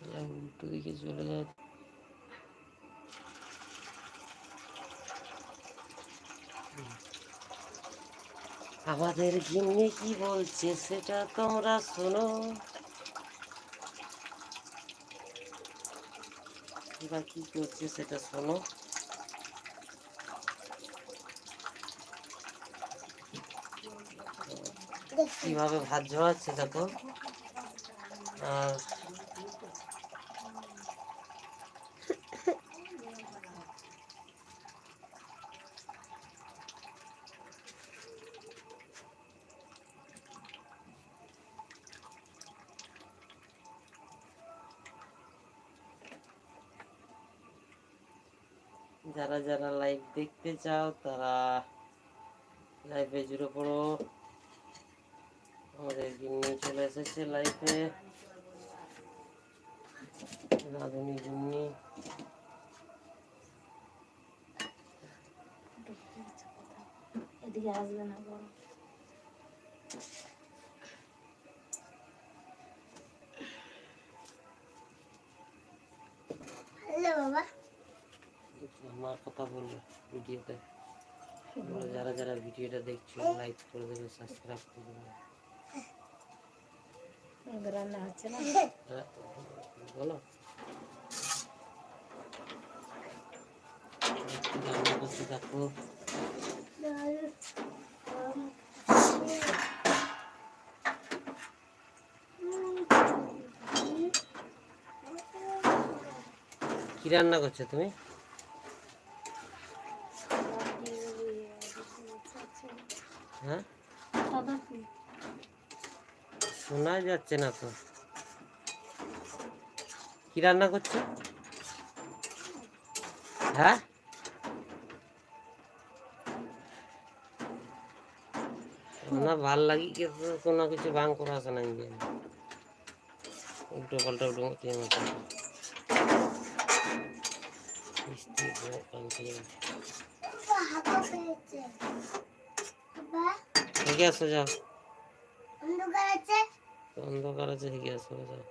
শালা উল্টো দিকে চলে যায় আমাদের গিন্নি কি বলছে সেটা তোমরা শোনো। এবার কি করছে সেটা শোনো। কীভাবে ভাত জড়াচ্ছে দেখো। আর যারা যারা লাইভ দেখতে চাও, তারা লাইভে জুড়ে পড়ো। আমাদের গিন্নি চলে এসেছে লাইভে রাধুনি গিন্নি। এদিকে আসবে না আমার কথা বলল ভিডিওতে। যারা যারা ভিডিওটা দেখছ লাইক করে দেবে সাবস্ক্রাইব করে দেবে। রান্না হচ্ছে না? হ্যাঁ, বলো। রান্না করতে থাকো। কি রান্না করছ তুমি? হ্যাঁ? শোনা যাচ্ছে না তো। কি রান্না করছ? হ্যাঁ? না ভালো লাগি কোনো কিছু বাং করা আছে না ইন্ডিয়ান। উল্টো পাল্টা উল্টো মতো মতো হেগে আসো যাও অন্ধকার আছে। অন্ধকার আছে হেগে আসো যাও